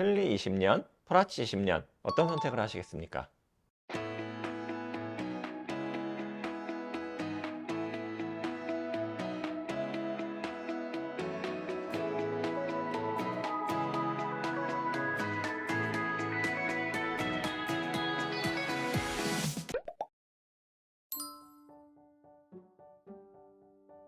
틀니 20년, 프라치 10년 어떤 선택을 하시겠습니까?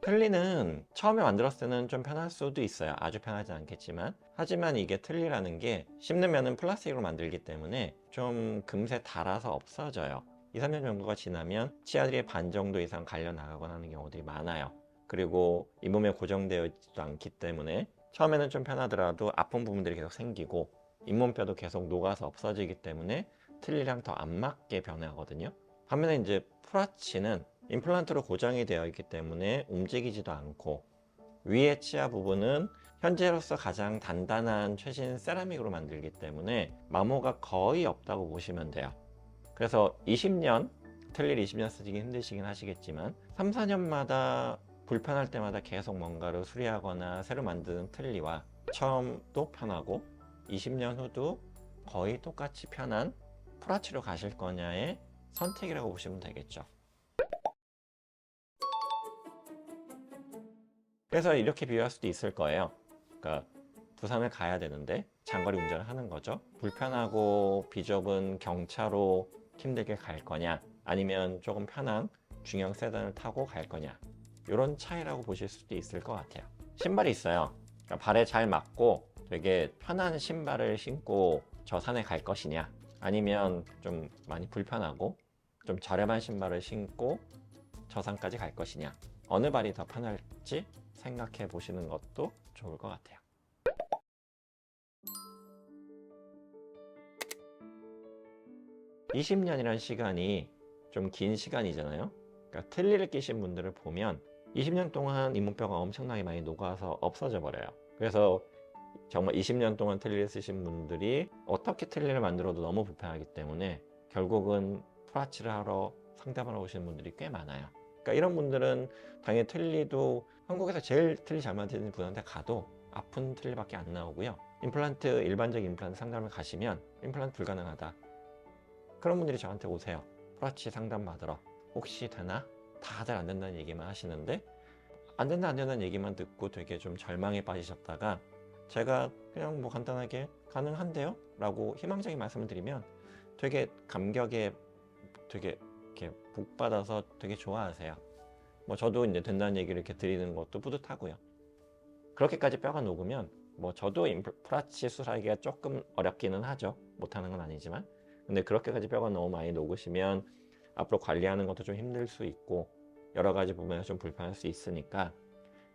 틀니는 처음에 만들었을 때는 좀 편할 수도 있어요. 아주 편하지 않겠지만. 하지만 이게 틀니라는 게 씹으면은 플라스틱으로 만들기 때문에 좀 금세 닳아서 없어져요. 2, 3년 정도가 지나면 치아들이 반 정도 이상 갈려 나가거나 하는 경우들이 많아요. 그리고 잇몸에 고정되어 있지도 않기 때문에 처음에는 좀 편하더라도 아픈 부분들이 계속 생기고 잇몸뼈도 계속 녹아서 없어지기 때문에 틀니랑 더 안 맞게 변하거든요. 반면에 이제 프라치는 임플란트로 고정이 되어 있기 때문에 움직이지도 않고 위의 치아 부분은 현재로서 가장 단단한 최신 세라믹으로 만들기 때문에 마모가 거의 없다고 보시면 돼요. 그래서 20년, 틀릴 20년 쓰기 힘드시긴 하시겠지만 3, 4년마다 불편할 때마다 계속 뭔가를 수리하거나 새로 만드는 틀리와 처음도 편하고 20년 후도 거의 똑같이 편한 프라치로 가실 거냐의 선택이라고 보시면 되겠죠. 그래서 이렇게 비유할 수도 있을 거예요. 그러니까 부산을 가야 되는데 장거리 운전을 하는 거죠. 불편하고 비좁은 경차로 힘들게 갈 거냐, 아니면 조금 편한 중형 세단을 타고 갈 거냐. 이런 차이라고 보실 수도 있을 것 같아요. 신발이 있어요. 그러니까 발에 잘 맞고 되게 편한 신발을 신고 저 산에 갈 것이냐, 아니면 좀 많이 불편하고 좀 저렴한 신발을 신고 저 산까지 갈 것이냐. 어느 발이 더 편할지 생각해 보시는 것도 좋을 것 같아요. (20년이라는) 시간이 좀 긴 시간이잖아요. 그러니까 틀니를 끼신 분들을 보면 20년 동안 잇몸뼈가 엄청나게 많이 녹아서 없어져 버려요. 그래서 정말 20년 동안 틀니를 쓰신 분들이 어떻게 틀니를 만들어도 너무 불편하기 때문에 결국은 프라치를 하러 상담하러 오시는 분들이 꽤 많아요 그러니까 이런 분들은 당연히 틀니도 한국에서 제일 틀니 잘 만드는 분한테 가도 아픈 틀니밖에 안 나오고요. 임플란트 일반적 임플란트 상담을 가시면 임플란트 불가능하다. 그런 분들이 저한테 오세요. 프라치 상담 받으러 혹시 되나? 다들 안 된다는 얘기만 하시는데 안 된다 안 된다는 얘기만 듣고 되게 좀 절망에 빠지셨다가 제가 그냥 뭐 간단하게 가능한데요? 라고 희망적인 말씀을 드리면 되게 감격에 되게 이렇게 복 받아서 되게 좋아하세요. 뭐 저도 이제 된다는 얘기를 이렇게 드리는 것도 뿌듯하고요. 그렇게까지 뼈가 녹으면 뭐 저도 프라치 수술하기가 조금 어렵기는 하죠. 못하는 건 아니지만. 근데 그렇게까지 뼈가 너무 많이 녹으시면 앞으로 관리하는 것도 좀 힘들 수 있고 여러 가지 부분에서 좀 불편할 수 있으니까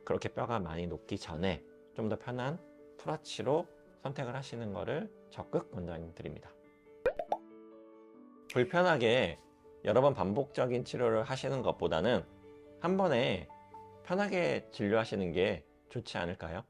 그렇게 뼈가 많이 녹기 전에 좀 더 편한 프라치로 선택을 하시는 것을 적극 권장드립니다. 불편하게 여러 번 반복적인 치료를 하시는 것보다는 한 번에 편하게 진료하시는 게 좋지 않을까요?